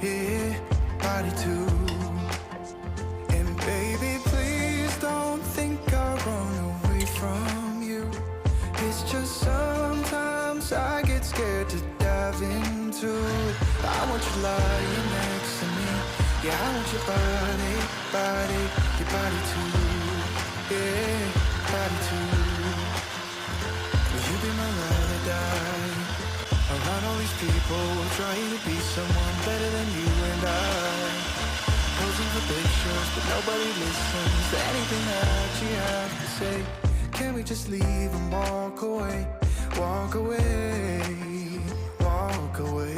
Yeah, body too. And baby, please don't think I'll run away from you. It's just sometimes I get scared to dive into. I want you lying next to me. Yeah, I want your body, body, your body too. Yeah, body too. People trying to be someone better than you and I. Posing for pictures, but nobody listens to anything that you have to say. Can we just leave and walk away? Walk away, walk away.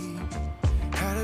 to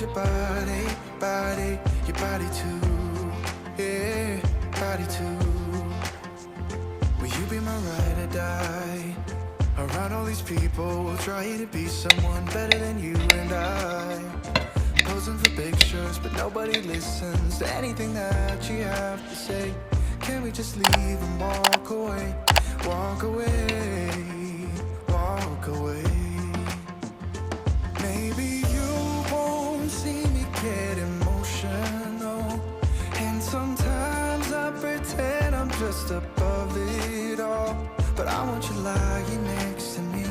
Your body, body, your body too. Yeah, body too. Will you be my ride or die? Around all these people trying to be someone better than you and I. posing for pictures, but nobody listens to anything that you have to say. Can we just leave and walk away? Walk away, walk away. Get emotional. And sometimes I pretend I'm just above it all. But I want you lying next to me.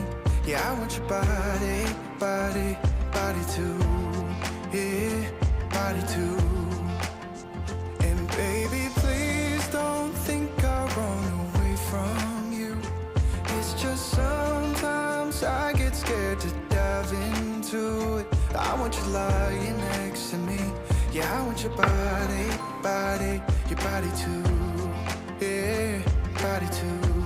Yeah, I want your body, body, body too. Yeah, body too. Yeah, I want your body, body, your body too. Yeah, body too.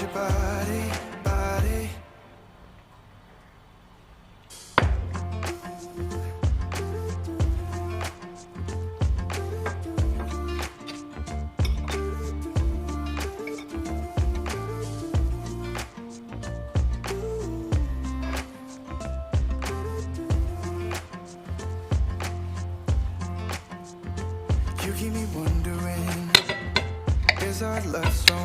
Your body.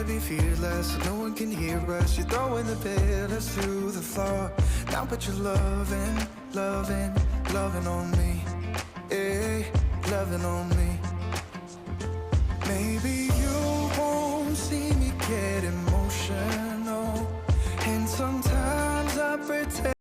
to be fearless no one can hear us. You're throwing the pillars through the floor. Now put your loving, loving, loving on me. Eh, loving on me. Maybe you won't see me get